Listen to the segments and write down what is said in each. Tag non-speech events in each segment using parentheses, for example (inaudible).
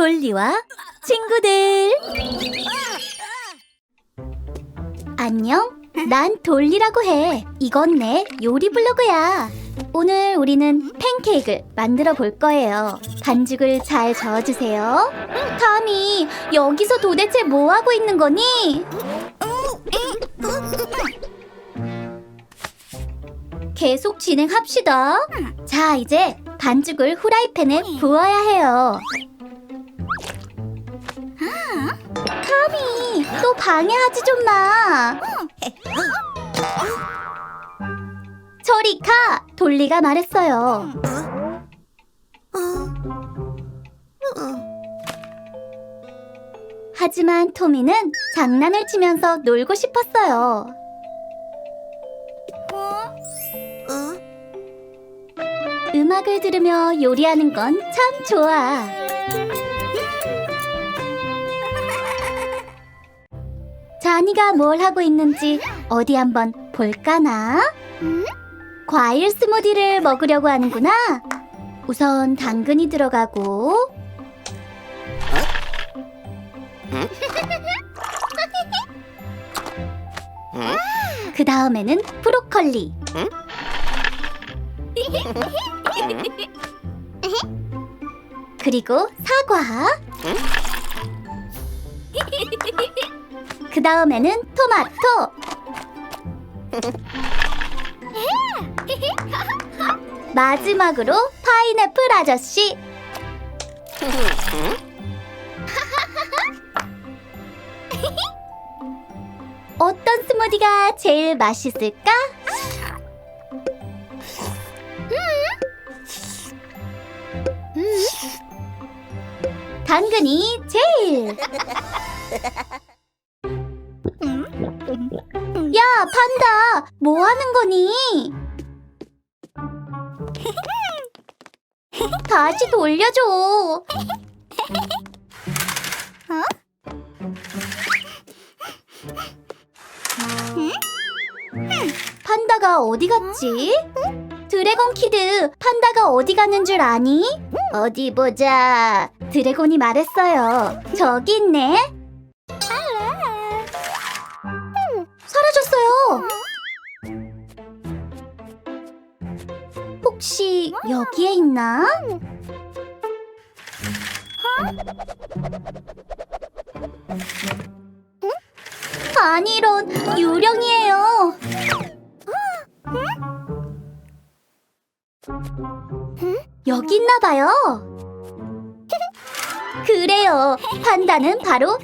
돌리와 친구들. 안녕. 난 돌리라고 해. 이건 내 요리 블로그야. 오늘 우리는 팬케이크를 만들어 볼 거예요. 반죽을 잘 저어주세요. 타미, 여기서 도대체 뭐 하고 있는 거니? 계속 진행합시다. 자, 이제 반죽을 후라이팬에 부어야 해요. 타미, 또 방해하지 좀 마. 저리 가! 돌리가 말했어요. 하지만 토미는 장난을 치면서 놀고 싶었어요. 음악을 들으며 요리하는 건 참 좋아. 자니가 뭘 하고 있는지 어디 한번 볼까나? 과일 스무디를 먹으려고 하는구나. 우선 당근이 들어가고 (laughs) 그 다음에는 브로콜리. 그리고 사과. (laughs) 그 다음에는 토마토. (laughs) 마지막으로 파인애플 아저씨. 어떤 스무디가 제일 맛있을까? 당근이 제일. (laughs) 야, 판다, 뭐 하는 거니? 다시 돌려줘. 판다가 어디 갔지? 드래곤 키드, 판다가 어디 갔는 줄 아니? 어디 보자. 드래곤이 말했어요. 저기 있네. 사라졌어요. 혹시 여기에 있나? 아니 이런 유령이에요. 여기 있나 봐요. 그래요. 판다는 바로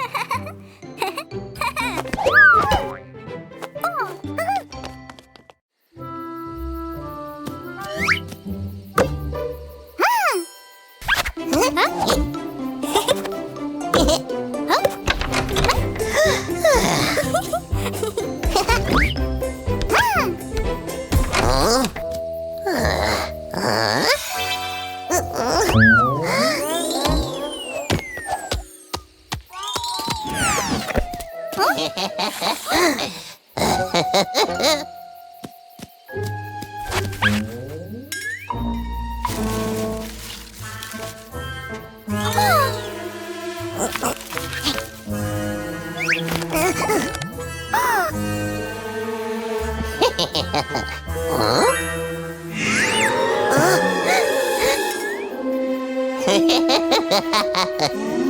Ha ha ha ha!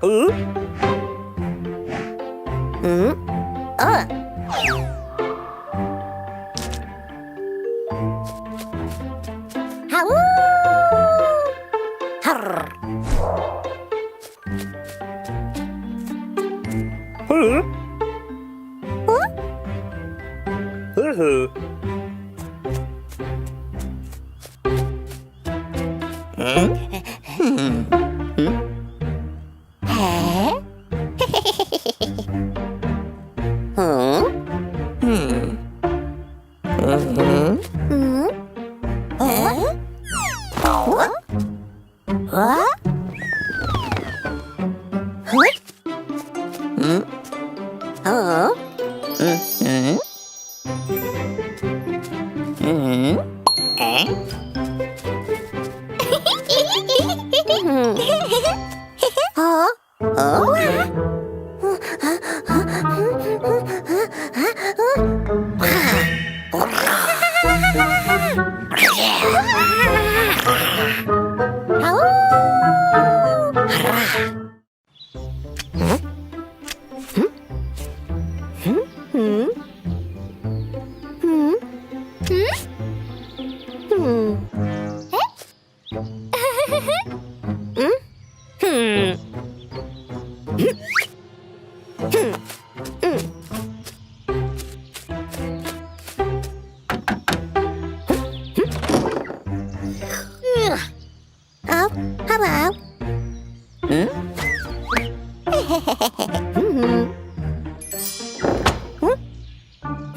嗯？嗯？Hmm.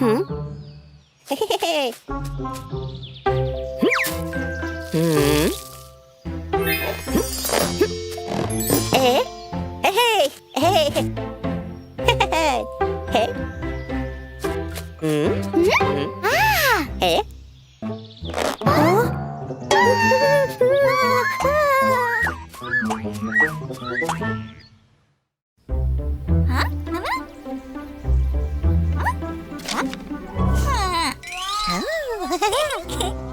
Hmm? よっ!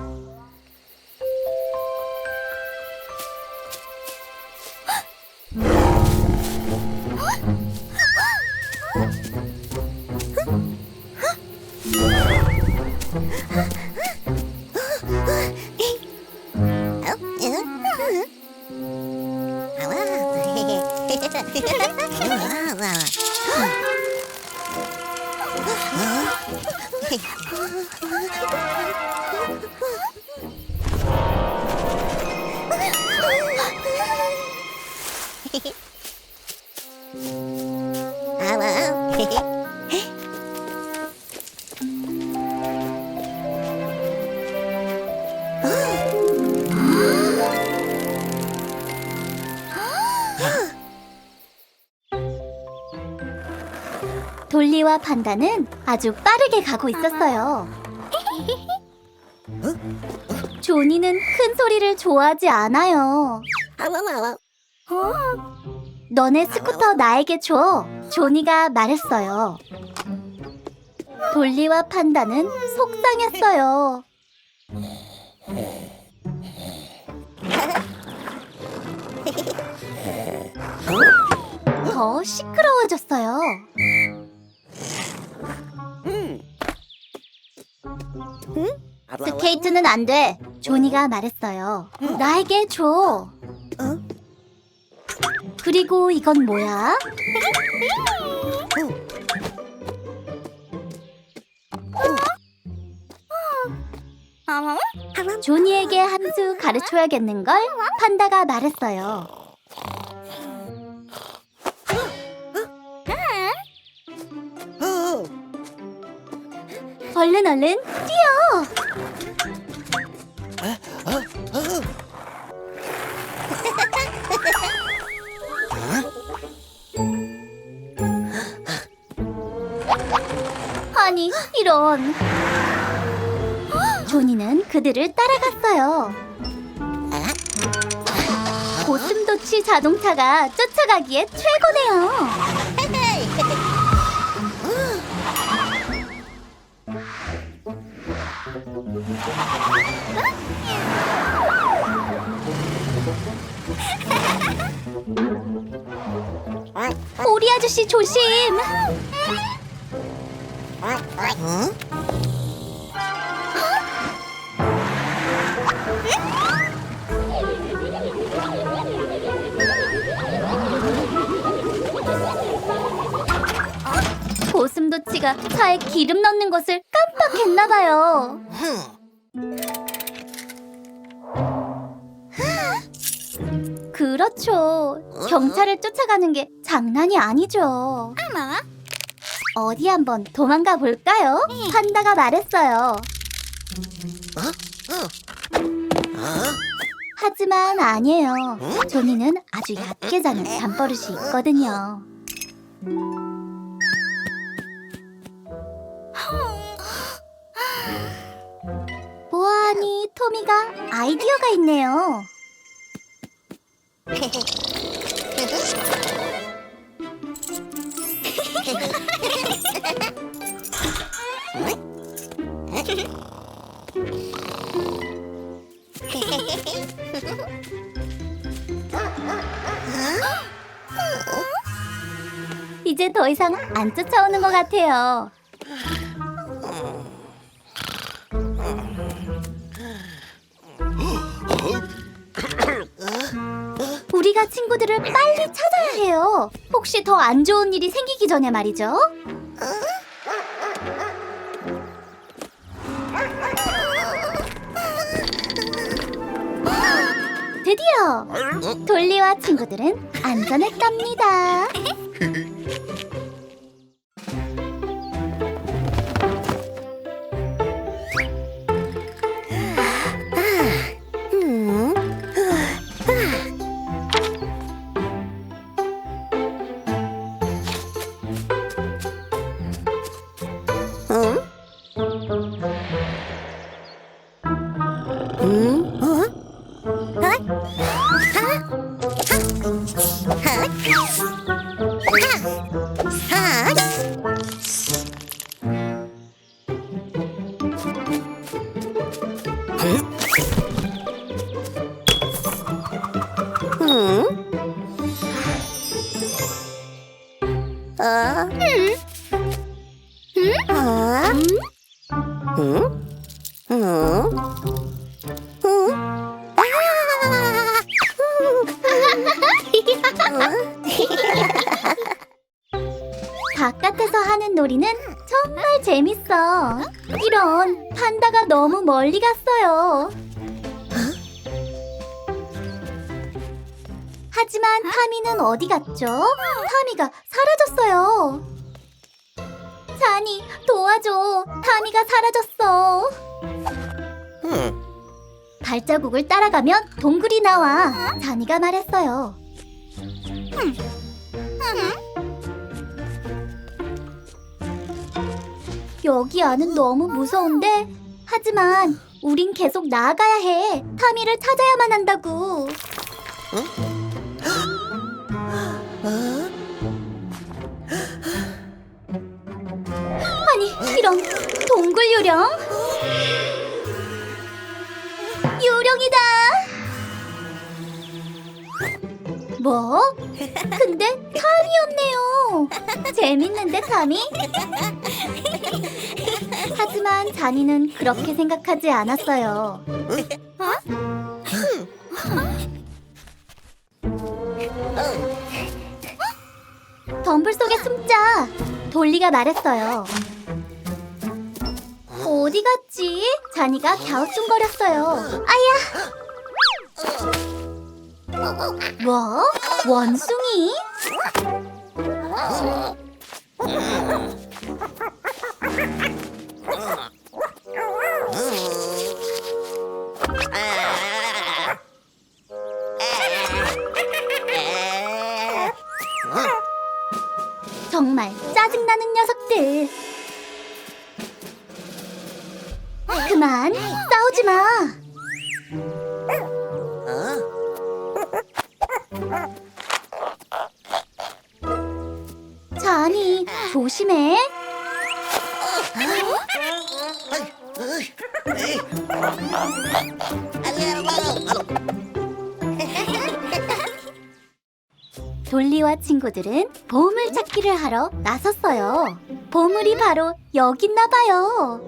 (laughs) 돌리와 판다는 아주 빠르게 가고 있었어요. (laughs) 조니는 큰 소리를 좋아하지 않아요. 너네 스쿠터 나에게 줘. 조니가 말했어요. 돌리와 판다는 속상했어요. 더 시끄러워졌어요. 스케이트는 안 돼. 조니가 말했어요. 나에게 줘. 그리고 이건 뭐야? 조니에게 한수 가르쳐야겠는걸? 판다가 말했어요. 얼른 얼른 뛰어! 아니 이런 조니는 그들을 따라갔어요. 고슴도치 자동차가 쫓아가기에 최고네요. 오리 아저씨 조심. 고슴도치가 차에 기름 넣는 것을 깜빡했나 봐요. 그렇죠. 경찰을 쫓아가는 게 장난이 아니죠. 어디 한번 도망가 볼까요? 판다가 말했어요. 하지만 아니에요. 조니는 아주 얕게 자는 잠버릇이 있거든요. 보아하니 토미가 아이디어가 있네요. (laughs) 더 이상 안 쫓아오는 것 같아요. 우리가 친구들을 빨리 찾아야 해요. 혹시 더 안 좋은 일이 생기기 전에 말이죠. 드디어 돌리와 친구들은 안전했답니다. (laughs) 놀이는 정말 재밌어. 이런 판다가 너무 멀리 갔어요. 하지만 타미는 어디 갔죠? 타미가 사라졌어요. 자니 도와줘. 타미가 사라졌어. 발자국을 따라가면 동굴이 나와. 자니가 말했어요. 여기 안은 너무 무서운데? 하지만 우린 계속 나아가야 해. 타미를 찾아야만 한다고. 아니 이런 동굴 요령? 요령이다. 뭐? 근데 탐이었네요. 재밌는데 탐이? (laughs) 하지만 자니는 그렇게 생각하지 않았어요. 덤불 속에 숨자. 돌리가 말했어요. 어디 갔지? 자니가 갸우뚱거렸어요. 아야! 뭐? 원숭이? 정말 짜증나는 녀석들. 그만 싸우지 마. 자니 조심해. 돌리와 친구들은 보물 찾기를 하러 나섰어요. 보물이 바로 여기 있나 봐요.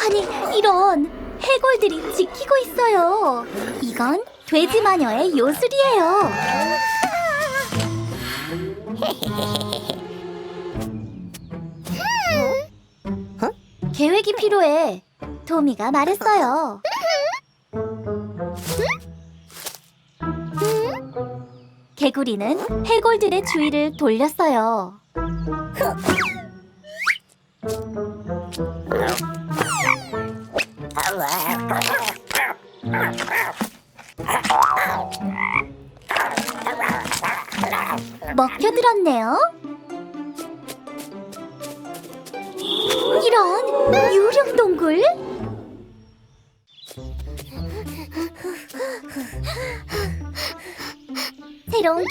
아니, 이런 해골들이 지키고 있어요. 이건 돼지 마녀의 요술이에요. 계획이 필요해. 토미가 말했어요. 개구리는 해골들의 주의를 돌렸어요. 먹혀들었네요.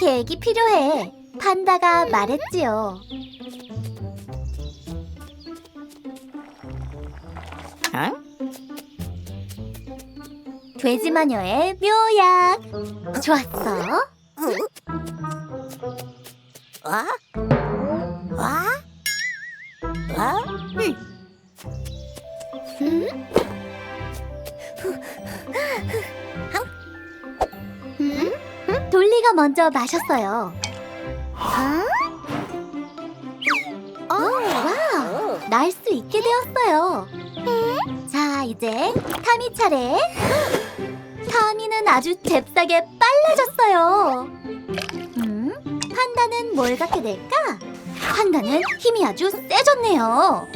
계획이 필요해. 판다가 말했지요. 돼지 마녀의 묘약. 좋았어. 와? 와? 돌리가 먼저 마셨어요. 오, 와우! 날수 있게 되었어요. 자, 이제 타미 차례. 타미는 아주 잽싸게 빨라졌어요. 음, 판다는 뭘 갖게 될까? 판다는 힘이 아주 세졌네요.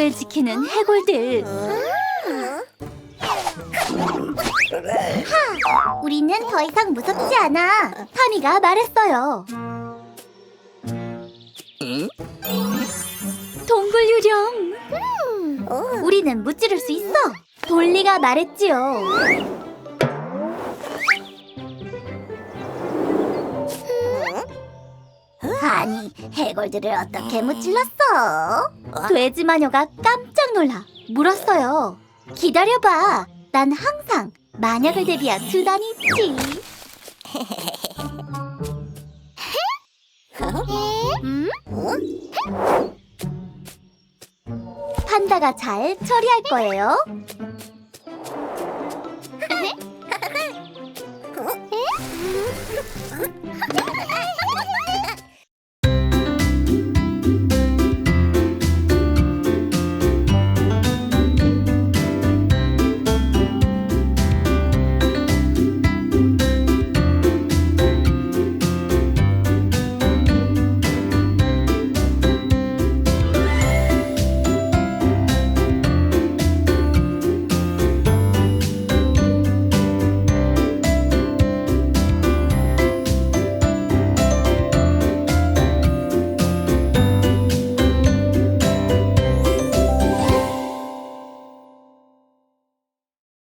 밖을 지키는 해골들. 우리는 더 이상 무섭지 않아. 타미가 말했어요. 동굴 유령. 우리는 무찌를 수 있어. 돌리가 말했지요. 아니, 해골들을 어떻게 무찔렀어? 돼지 마녀가 깜짝 놀라 물었어요. 기다려봐. 난 항상 만약을 대비한 수단이 있지. 음? 판다가 잘 처리할 거예요.